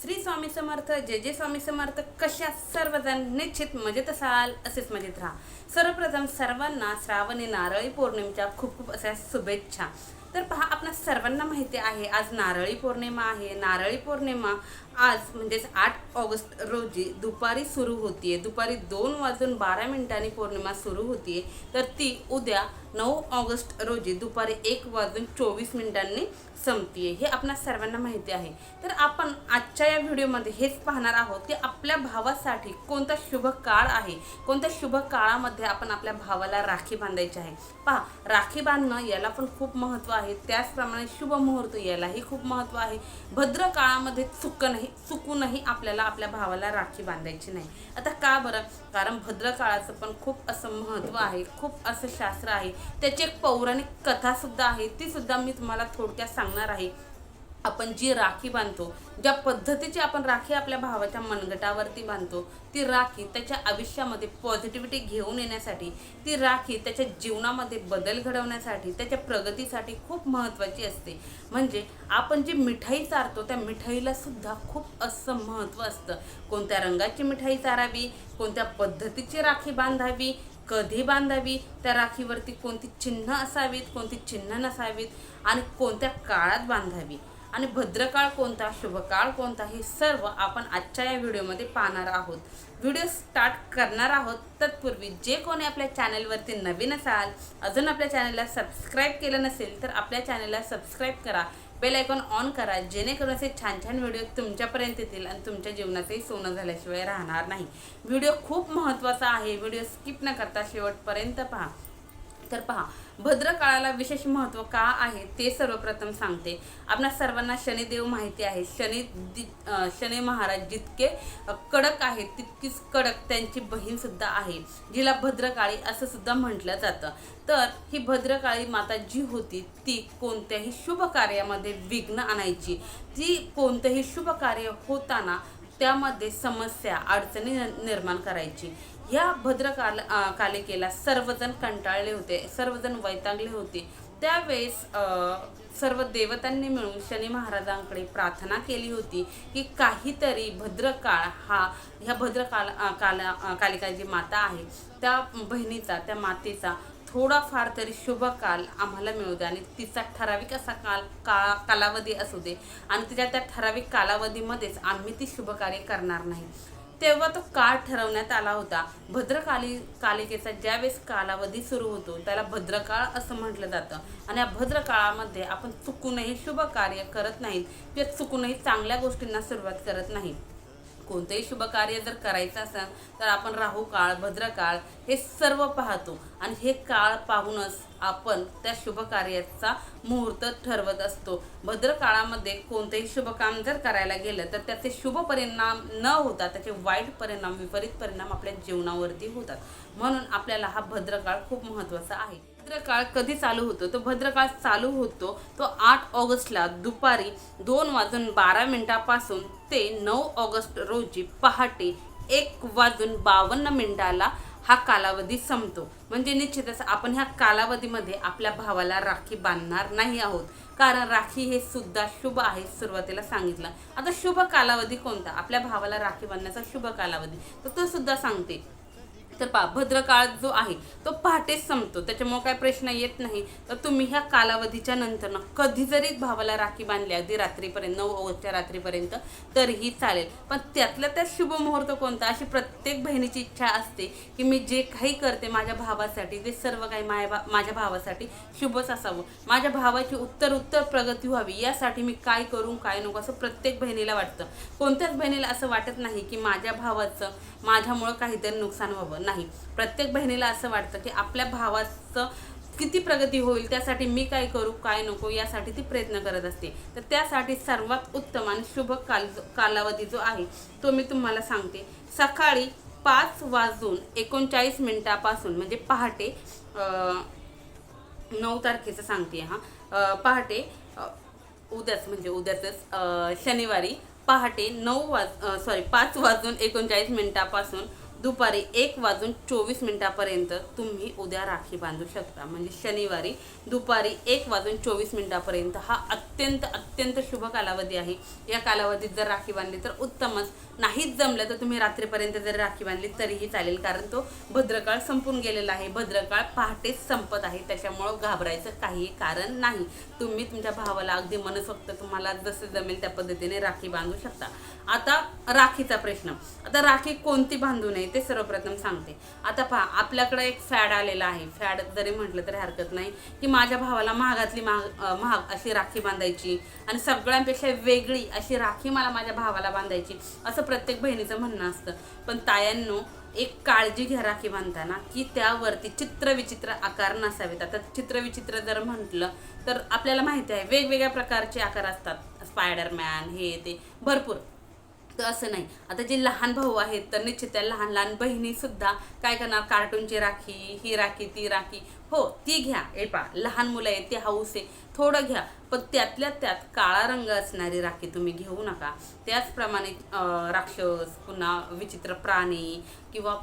श्री स्वामी समर्थ जय जय स्वामी समर्थ कशा सर्वजण निश्चित मजेत असाल असेच मजेत राहा. सर्वप्रथम सर्वांना श्रावणी नारळी पौर्णिमेच्या खूप खूप अशा शुभेच्छा. तर पहा आपणा सर्वांना माहिती आहे आज नारळी पौर्णिमा आहे. नारळी पौर्णिमा आज म्हणजेच आठ ऑगस्ट रोजी दुपारी सुरू होतीये. दुपारी दोन वाजून बारा मिनिटांनी पौर्णिमा सुरू होतीये. तर ती उद्या नऊ ऑगस्ट रोजी दुपारी एक वाजून चोवीस मिनिटांनी संपतीये. हे आपणा सर्वांना माहिती आहे. तर आपण आजच्या या व्हिडिओमध्ये हेच पाहणार आहोत की आपल्या भावासाठी कोणता शुभ काळ आहे. कोणत्या शुभ काळामध्ये आपण आपल्या भावाला राखी बांधायची आहे. पहा राखी बांधणं याला पण खूप महत्त्व आहे. त्याचप्रमाणे शुभ मुहूर्त यालाही खूप महत्त्व आहे. भद्र काळामध्ये चुक चुकूनही आपल्याला आपल्या भावाला राखी बांधायची नाही. आता का बरं? कारण भद्र काळाचं पण खूप असं महत्त्व आहे. खूप असं शास्त्र आहे. त्याची एक पौराणिक कथासुद्धा आहे. तीसुद्धा मी तुम्हाला थोडक्यात सांगणार आहे. आपण जी राखी बांधतो ज्या पद्धतीची आपण राखी आपल्या भावाच्या मनगटावरती बांधतो ती राखी त्याच्या आयुष्यामध्ये पॉझिटिव्हिटी घेऊन येण्यासाठी ती राखी त्याच्या जीवनामध्ये बदल घडवण्यासाठी त्याच्या प्रगतीसाठी खूप महत्त्वाची असते. म्हणजे आपण जी मिठाई चारतो त्या मिठाईला सुद्धा खूप असं महत्त्व असतं. कोणत्या रंगाची मिठाई चारावी कोणत्या पद्धतीची राखी बांधावी कधी बांधावी त्या राखीवरती कोणती चिन्ह असावीत कोणती चिन्ह नसावीत आणि कोणत्या काळात बांधावी. आणि भद्रकाळ कोणता शुभकाळ कोणता हे सर्व आपण आजच्या या व्हिडिओमध्ये पाहणार आहोत. व्हिडिओ स्टार्ट करणार आहोत. तत्पूर्वी जे कोणी आपल्या चॅनलवरती नवीन असाल अजून आपल्या चॅनलला सबस्क्राईब केलं नसेल तर आपल्या चॅनलला सबस्क्राईब करा. बेल आयकॉन ऑन करा जेणेकरून असे छान छान व्हिडिओ तुमच्यापर्यंत येतील आणि तुमच्या जीवनातही सोनं झाल्याशिवाय राहणार नाही. व्हिडिओ खूप महत्त्वाचा आहे. व्हिडिओ स्किप न करता शेवटपर्यंत पहा. तर पहा भद्रकाळाला विशेष महत्त्व का आहे ते सर्वप्रथम सांगते. आपणा सर्वांना शनिदेव माहिती आहे. शनी शनी महाराज जितके कडक आहेत तितकीच कडक त्यांची बहीणसुद्धा आहे जिला भद्रकाळी असं सुद्धा म्हटलं जातं. तर ही भद्रकाळी माता जी होती ती कोणत्याही शुभ कार्यामध्ये विघ्न आणायची. ती कोणतंही शुभ कार्य होताना त्यामध्ये समस्या अडचणी निर्माण करायची. ह्या भद्रकाल कालिकेला सर्वजण कंटाळले होते सर्वजण वैतागले होते. त्यावेळेस सर्व देवतांनी मिळून शनी महाराजांकडे प्रार्थना केली होती की काहीतरी भद्रकाळ हा ह्या भद्रकाल काला कालिका जी माता आहे त्या बहिणीचा त्या मातेचा थोडाफार तरी शुभ काल आम्हाला मिळू दे आणि तिचा ठराविक असा काल का कालावधी असू दे. आणि तिच्या त्या ठराविक कालावधीमध्येच आम्ही ती शुभकार्य करणार नाही. तेव्हा तो काळ ठरवण्यात आला होता. भद्रकाली कालिकेचा ज्यावेळेस कालावधी सुरू होतो त्याला भद्रकाळ असं म्हटलं जातं. आणि या भद्रकाळामध्ये आपण चुकूनही शुभ कार्य करत नाहीत किंवा चुकूनही चांगल्या गोष्टींना सुरुवात करत नाही कोणतंही शुभ कार्य जर करायचं असेल तर आपण राहू काळ भद्रकाळ हे सर्व पाहतो. आणि हे काळ पाहूनच आपण त्या शुभ कार्याचा मुहूर्त ठरवत असतो. भद्र काळामध्ये कोणतेही शुभ काम जर करायला गेलं तर त्याचे शुभ परिणाम न होता त्याचे वाईट परिणाम विपरीत परिणाम आपल्या जीवनावरती होतात. म्हणून आपल्याला हा भद्रकाळ खूप महत्त्वाचा आहे. भद्रकाळ कधी चालू होतो? तो भद्रकाळ चालू होतो तो आठ ऑगस्टला दुपारी दोन वाजून बारा मिनिटापासून ते नऊ ऑगस्ट रोजी पहाटे एक वाजून बावन्न मिनिटाला हा कालावधी संपतो. म्हणजे निश्चितच आपण ह्या कालावधीमध्ये आपल्या भावाला राखी बांधणार नाही आहोत. कारण राखी हे सुद्धा शुभ आहे सुरुवातीला सांगितलं. आता शुभ कालावधी कोणता? आपल्या भावाला राखी बांधण्याचा शुभ कालावधी. तर तो सुद्धा सांगते. तर पहा भद्रकाळ जो आहे तो पहाटेच संपतो. त्याच्यामुळे काय प्रश्न येत नाही. तर तुम्ही ह्या कालावधीच्या नंतर ना कधी जरी भावाला राखी बांधली अगदी रात्रीपर्यंत नऊ ऑगस्टच्या रात्रीपर्यंत तरीही चालेल. पण त्यातला त्यात शुभ मुहूर्त कोणता? अशी प्रत्येक बहिणीची इच्छा असते की मी जे काही करते माझ्या भावासाठी ते सर्व काही माझ्या भा माझ्या भावासाठी शुभच असावं. माझ्या भावाची उत्तर उत्तर प्रगती व्हावी यासाठी मी काय करू काय नको असं प्रत्येक बहिणीला वाटतं. कोणत्याच बहिणीला असं वाटत नाही की माझ्या भावाचं माझ्यामुळं काहीतरी नुकसान व्हावं. नाही. प्रत्येक बहिणीला असं वाटतं की आपल्या भावाचं किती प्रगती होईल त्यासाठी मी काय करू काय नको यासाठी ती प्रयत्न करत असते. तर त्यासाठी सर्वात उत्तम आणि शुभ काल कालावधी जो आहे तो मी तुम्हाला सांगते. सकाळी पाच वाजून एकोणचाळीस मिनिटापासून म्हणजे पहाटे नऊ तारखेचं सांगते हा. पहाटे उद्याच म्हणजे उद्याच शनिवारी पहाटे नऊ वाज सॉरी पाच वाजून एकोणचाळीस मिनिटापासून दुपारी एक वाजून चोवीस मिनिटापर्यंत तुम्ही उद्या राखी बांधू शकता. म्हणजे शनिवारी दुपारी एक वाजून चोवीस मिनिटापर्यंत हा अत्यंत अत्यंत शुभ कालावधी आहे. या कालावधीत जर राखी बांधली तर उत्तमच. नाहीच जमलं तर तुम्ही रात्रीपर्यंत जर राखी बांधली तरीही चालेल कारण तो भद्रकाळ संपून गेलेला आहे. भद्रकाळ पहाटेच संपत आहे त्याच्यामुळं घाबरायचं काही कारण नाही. तुम्ही तुमच्या भावाला अगदी मनसोक्त तुम्हाला जसं जमेल त्या पद्धतीने राखी बांधू शकता. आता राखीचा प्रश्न. आता राखी कोणती बांधू नये ते सर्वप्रथम सांगते. आता पहा आपल्याकडे एक फॅड आलेला आहे. फॅड जरी म्हटलं तरी हरकत नाही की माझ्या भावाला महागातली महाग महाग अशी राखी बांधायची आणि सगळ्यांपेक्षा वेगळी अशी राखी मला माझ्या भावाला बांधायची असं प्रत्येक बहिणीचं म्हणणं असतं. पण तायांनो एक काळजी घ्या राखी बांधताना की त्यावरती चित्रविचित्र आकार नसावेत. आता चित्रविचित्र जर म्हटलं तर आपल्याला माहिती आहे वेगवेगळ्या प्रकारचे आकार असतात. स्पायडरमॅन हे ते भरपूर. तर असं नाही. आता जे लहान भाऊ आहेत तर निश्चित त्या लहान लहान बहिणी सुद्धा काय करणार? कार्टूनची राखी ही राखी ती राखी. हो ती घ्या. ए पा लहान मुलं आहेत ते हाऊस आहे. थोडं घ्या. पण त्यातल्या त्यात काळा रंग असणारी राखी तुम्ही घेऊ नका. त्याचप्रमाणे राक्षस पुन्हा विचित्र प्राणी किंवा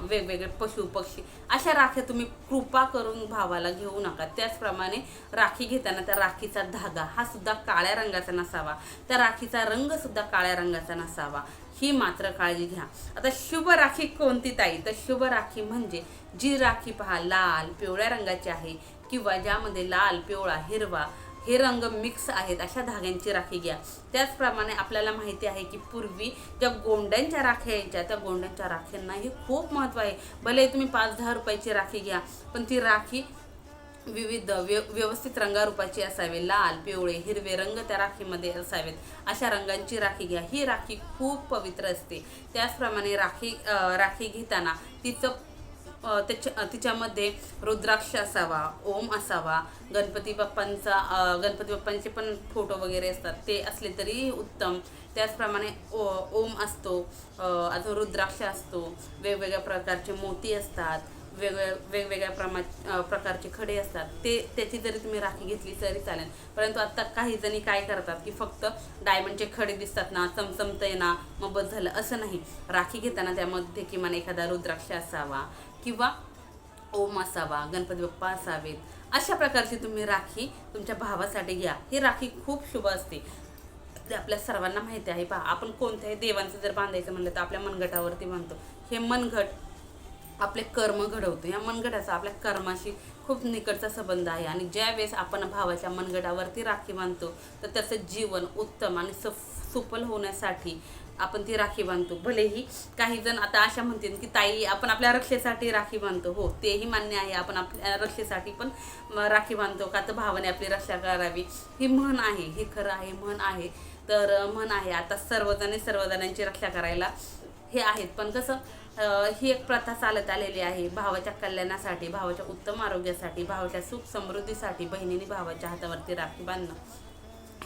वेगवेगळे पशु पक्षी अशा राख्या तुम्ही कृपा करून भावाला घेऊ नका. त्याचप्रमाणे राखी घेताना त्या राखीचा धागा हा सुद्धा काळ्या रंगाचा नसावा. त्या राखीचा रंग सुद्धा काळ्या रंगाचा नसावा. ही मात्र काळजी घ्या. आता शुभ राखी कोणती ताई? तर शुभ राखी म्हणजे जी राखी पहा लाल पिवळ्या रंगाची आहे किंवा ज्यामध्ये लाल पिवळा हिरवा हे रंग मिक्स आहेत अशा धाग्यांची राखी घ्या. त्याचप्रमाणे आपल्याला माहिती आहे की पूर्वी ज्या गोंड्यांच्या राख्या यायच्या त्या गोंड्यांच्या राख्यांनाही खूप महत्त्व आहे. भले तुम्ही पाच दहा रुपयाची राखी घ्या पण ती राखी विविध व्य व्यवस्थित रंगारूपाची असावे. लाल पिवळे हिरवे रंग त्या राखीमध्ये असावेत. अशा रंगांची राखी घ्या. ही राखी खूप पवित्र असते. त्याचप्रमाणे राखी राखी घेताना तिचं त्याच्या तिच्यामध्ये रुद्राक्ष असावा ओम असावा गणपती बाप्पांचा गणपती बाप्पांचे पण फोटो वगैरे असतात. ते असले तरी उत्तम. त्याचप्रमाणे ओ ओम असतो अजून रुद्राक्ष असतो वेगवेगळ्या प्रकारचे मोती असतात वेगवेगळ्या वेगवेगळ्या प्रमा प्रकारचे खडे असतात. ते त्याची जरी तुम्ही राखी घेतली तरी चालेल. परंतु आत्ता काही जणी काय करतात की फक्त डायमंडचे खडे दिसतात ना चमचमतंय ना मग बस झालं असं नाही. राखी घेताना त्यामध्ये किमान एखादा रुद्राक्ष असावा किंवा ओम असावा गणपती बाप्पा असावेत अशा प्रकारची तुम्ही राखी तुमच्या भावासाठी घ्या. ही राखी खूप शुभ असते. ते आपल्या सर्वांना माहिती आहे. पहा आपण कोणत्याही देवांचं जर बांधायचं म्हणलं तर आपल्या मनगटावरती बांधतो. हे मनगट आपले कर्म घडवतो. या मनगटाचा आपल्या कर्माशी खूप निकटचा संबंध आहे. आणि ज्यावेळेस आपण भावाच्या मनगटावरती राखी बांधतो तर त्याचं जीवन उत्तम आणि सफ सुफल होण्यासाठी आपण ती राखी बांधतो. भलेही काही जण आता अशा म्हणतील की ताई आपण आपल्या रक्षेसाठी राखी बांधतो. हो तेही मान्य आहे. आपण आपल्या रक्षेसाठी पण राखी बांधतो का? तर भावाने आपली रक्षा करावी. ही म्हण आहे. हे खरं आहे. म्हण आहे. तर म्हण आहे. आता सर्वजण सर्वजणांची रक्षा करायला हे आहेत. पण कसं ही एक प्रथा चालत आलेली आहे. भावाच्या कल्याणासाठी भावाच्या उत्तम आरोग्यासाठी भावाच्या सुख समृद्धीसाठी बहिणीने भावाच्या हातावरती राखी बांधणं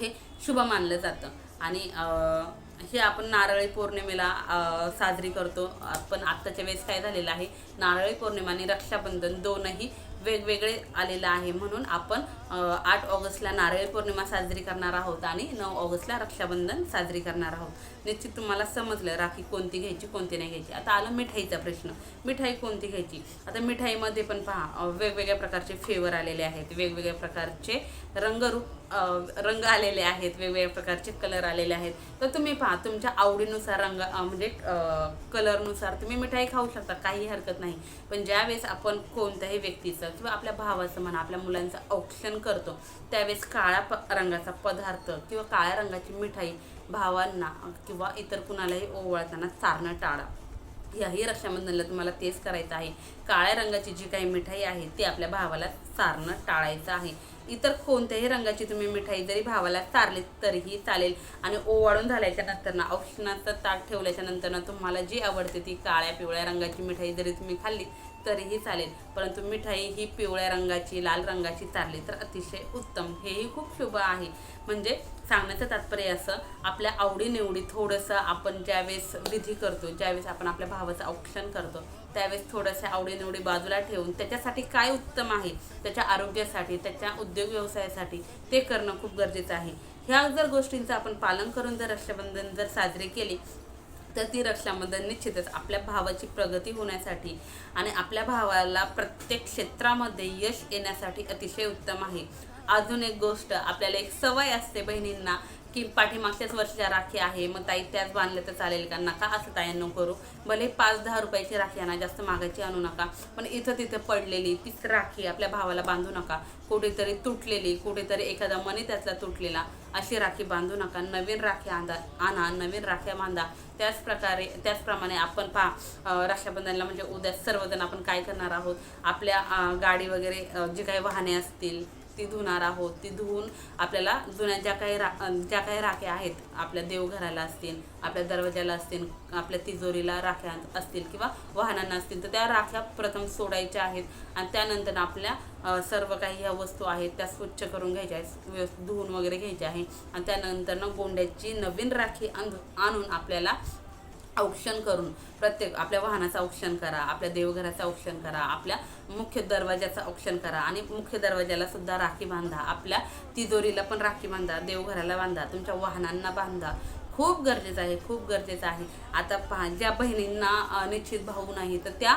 हे शुभ मानलं जातं. आणि हे आपण नारळी पौर्णिमेला अं, साजरी करतो. पण आत्ताच्या वेळेस काय झालेलं आहे नारळी पौर्णिमा आणि रक्षाबंधन दोनही वेगवेगळे आलेलं आहे. म्हणून आपण अं, आठ ऑगस्टला नारळी पौर्णिमा साजरी करणार आहोत आणि नऊ ऑगस्टला रक्षाबंधन साजरी करणार आहोत. निश्चित तुम्हाला समजलं राखी कोणती घ्यायची कोणती नाही घ्यायची. आता आलं मिठाईचा प्रश्न. मिठाई कोणती घ्यायची? आता मिठाईमध्ये पण पहा वेगवेगळ्या प्रकारचे फ्लेवर आलेले आहेत. वेगवेगळ्या प्रकारचे रंगरूप रंग आलेले आहेत. वेगवेगळ्या प्रकारचे कलर आलेले आहेत. तर तुम्ही पहा तुमच्या आवडीनुसार रंग म्हणजे कलरनुसार तुम्ही मिठाई खाऊ शकता. काही हरकत नाही. पण ज्यावेळेस आपण कोणत्याही व्यक्तीचं किंवा आपल्या भावाचं म्हणा आपल्या मुलांचं औक्षण करतो त्यावेळेस काळ्या प रंगाचा पदार्थ किंवा काळ्या रंगाची मिठाई भावांना किंवा इतर कुणालाही ओवाळताना चारणं टाळा. याही रक्षाबंधनला तुम्हाला तेच करायचं आहे. काळ्या रंगाची जी काही मिठाई आहे ती आपल्या भावाला चारणं टाळायचं आहे. इतर कोणत्याही रंगाची तुम्ही मिठाई जरी भावाला चारली तरीही चालेल. आणि ओवाळून झाल्याच्यानंतर ना औषणाचं ताक ठेवल्याच्या नंतर ना तुम्हाला जी आवडते ती काळ्या पिवळ्या रंगाची मिठाई जरी तुम्ही खाल्ली तरीही चालेल. परंतु मिठाई ही पिवळ्या रंगाची लाल रंगाची चालली तर अतिशय उत्तम. हेही खूप शुभ आहे. म्हणजे सांगण्याचं तात्पर्य असं आपल्या आवडीनिवडी थोडंसं आपण ज्यावेळेस विधी करतो ज्यावेळेस आपण आपल्या भावाचं औक्षण करतो त्यावेळेस थोडंसं आवडीनिवडी बाजूला ठेवून त्याच्यासाठी काय उत्तम आहे त्याच्या आरोग्यासाठी त्याच्या उद्योग व्यवसायासाठी ते करणं खूप गरजेचं आहे. ह्या जर गोष्टींचं आपण पालन करून जर रक्षाबंधन जर साजरे केले तर ती रक्षाबंधन निश्चितच आपल्या भावाची प्रगती होण्यासाठी आणि आपल्या भावाला प्रत्येक क्षेत्रामध्ये यश येण्यासाठी अतिशय उत्तम आहे. अजून एक गोष्ट आपल्याला एक सवय असते बहिणींना की पाठीमागच्याच वर्षाच्या राखी आहे मग ताई त्याच बांधल्या तर चालेल का? नका असं ताईंनो करू. भले पाच दहा रुपयाची राखी आणा जास्त मागायची आणू नका पण इथं तिथं पडलेली तीच राखी आपल्या भावाला बांधू नका. कुठेतरी तुटलेली कुठेतरी एखादा मनी त्यातला तुटलेला अशी राखी बांधू नका. नवीन राखी आंधा आणा नवीन राख्या बांधा. त्याच प्रकारे त्याचप्रमाणे आपण पहा राक्षाबंधनला म्हणजे उद्या सर्वजण आपण काय करणार आहोत? आपल्या गाडी वगैरे जे जी काही वाहने असतील ती धुणार आहोत ती धुवून आपल्याला जुन्या ज्या काही रा ज्या काही राख्या आहेत आपल्या देवघराला असतील आपल्या दरवाजाला असतील आपल्या तिजोरीला राख्या असतील किंवा वाहनांना असतील तर त्या राख्या प्रथम सोडायच्या आहेत आणि त्यानंतर आपल्या सर्व काही ह्या वस्तू आहेत त्या स्वच्छ करून घ्यायच्या आहेत व्यवस्थित धुवून वगैरे घ्यायच्या आहे आणि त्यानंतर ना गोंड्याची नवीन राखी आणू- आणून आपल्याला औक्षण करून प्रत्येक आपल्या वाहनाचं औक्षण करा आपल्या देवघराचं औक्षण करा आपल्या मुख्य दरवाज्याचं औक्षण करा आणि मुख्य दरवाज्याला सुद्धा राखी बांधा. आपल्या तिजोरीला पण राखी बांधा देवघराला बांधा तुमच्या वाहनांना बांधा. खूप गरजेचं आहे खूप गरजेचं आहे. आता पहा ज्या बहिणींना निश्चित भाऊ नाही तर त्या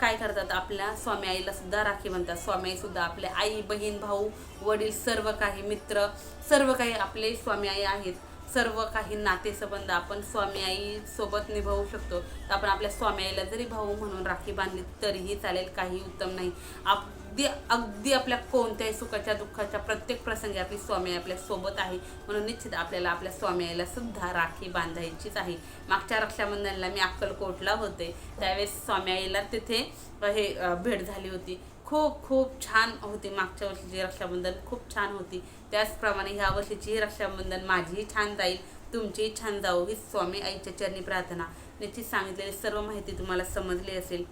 काय करतात? आपल्या स्वामी आईला सुद्धा राखी बांधतात. स्वामी आई सुद्धा आपले आई बहीण भाऊ वडील सर्व काही मित्र सर्व काही आपले स्वामी आई आहेत. सर्व काही नातेसंबंध आपण स्वामी आई सोबत निभावू शकतो. तर आपण आपल्या स्वामी आईला जरी भाऊ म्हणून राखी बांधली तरीही चालेल काही उत्तम नाही. अगदी अगदी आपल्या कोणत्याही सुखाच्या दुःखाच्या प्रत्येक प्रसंगी आपली स्वामी आई आपल्यासोबत आहे. म्हणून निश्चित आपल्याला आपल्या स्वामी आईला सुद्धा राखी बांधायचीच आहे. मागच्या रक्षाबंधनला मी अक्कलकोटला होते. त्यावेळेस स्वामी आईला तिथे हे भेट झाली होती. खूप खूप छान होती मागच्या वर्षीची रक्षाबंधन. खूप छान होती. त्याचप्रमाणे ह्या वर्षीची रक्षाबंधन माझीही छान जाईल तुमचीही छान जाऊ ही स्वामी आईच्या चरणी प्रार्थना. निश्चित सांगितलेली सर्व माहिती तुम्हाला समजली असेल.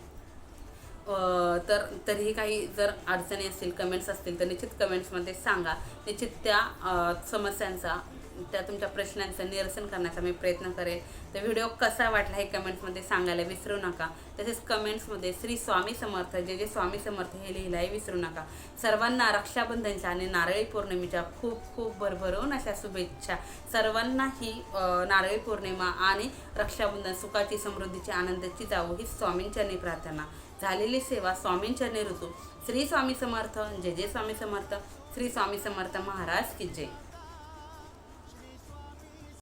तर तरीही काही जर अडचणी असतील कमेंट्स असतील तर निश्चित कमेंट्समध्ये सांगा. निश्चित त्या समस्यांचा त्या तुमच्या प्रश्नांचं निरसन करण्याचा मी प्रयत्न करेन. तर व्हिडिओ कसा वाटला हे कमेंट्समध्ये सांगायला विसरू नका. तसेच कमेंट्समध्ये श्री स्वामी समर्थ जे जे स्वामी समर्थ हे लिहिलाही विसरू नका. सर्वांना रक्षाबंधनच्या आणि नारळी पौर्णिमेच्या खूप खूप भरभरून अशा शुभेच्छा. सर्वांना ही नारळी पौर्णिमा आणि रक्षाबंधन सुखाची समृद्धीची आनंदाची जावो ही स्वामींचरणी प्रार्थना. झालेली सेवा स्वामींचरणी ऋतू. श्री स्वामी समर्थ जय जय स्वामी समर्थ. श्री स्वामी समर्थ महाराज की जय.